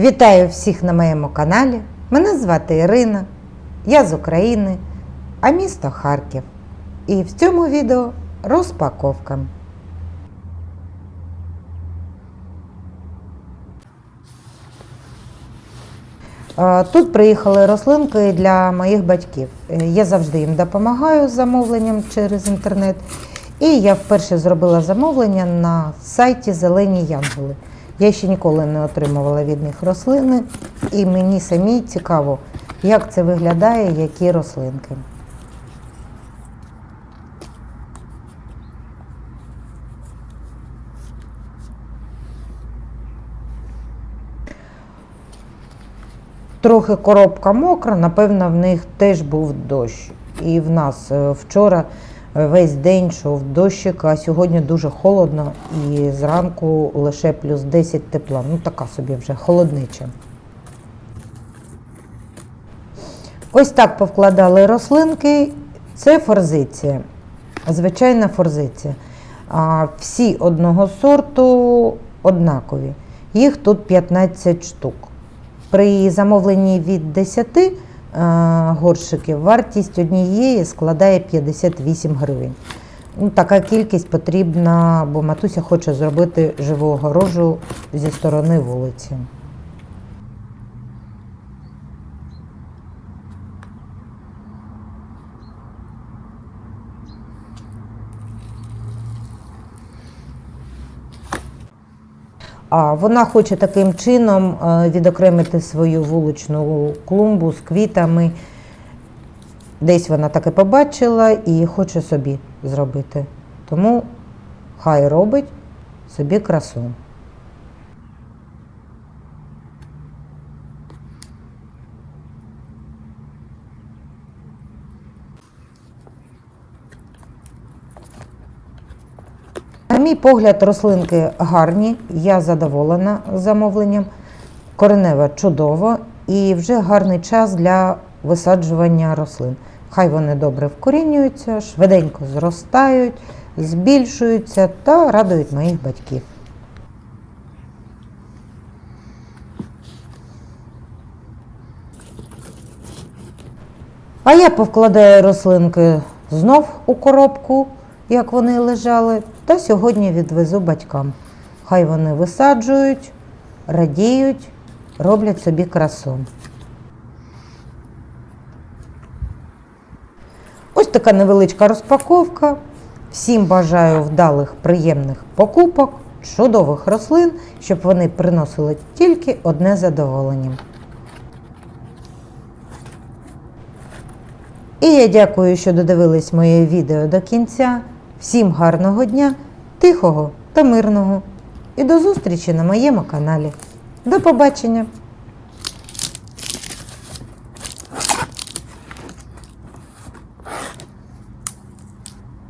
Вітаю всіх на моєму каналі. Мене звати Ірина, я з України, а місто Харків. І в цьому відео розпаковка. Е, Тут приїхали рослинки для моїх батьків. Е, Я завжди їм допомагаю з замовленням через інтернет. І я вперше зробила замовлення на сайті Зелені Янголи. Я ще ніколи не отримувала від них рослини, і мені самій цікаво, як це виглядає, які рослинки. Трохи коробка мокра, напевно, в них теж був дощ. І в нас е, вчора весь день йшов дощик, а сьогодні дуже холодно і зранку лише плюс 10 тепла. Ну така собі вже холоднича. Ось так повкладали рослинки. Це форзиція, звичайна форзиція. Всі одного сорту однакові. Їх тут 15 штук. При замовленні від 10 е, горщиків вартість однієї складає 58 гривень. Ну, така кількість потрібна, бо матуся хоче зробити живу огорожу зі сторони вулиці. Вона хоче таким чином е, відокремити свою вуличну клумбу з квітами. Десь вона таке побачила і хоче собі зробити. Тому хай робить собі красу. Мій погляд, рослинки гарні, я задоволена замовленням. Коренева чудово і вже гарний час для висаджування рослин. Хай вони добре вкорінюються, швиденько зростають, збільшуються та радують моїх батьків. А я повкладаю рослинки знов у коробку, як вони лежали, та сьогодні відвезу батькам. Хай вони висаджують, радіють, роблять собі красу. Ось така невеличка розпаковка. Всім бажаю вдалих, приємних покупок, чудових рослин, щоб вони приносили тільки одне задоволення. І я дякую, що додивились моє відео до кінця. Всім гарного дня, тихого та мирного. І до зустрічі на моєму каналі. До побачення!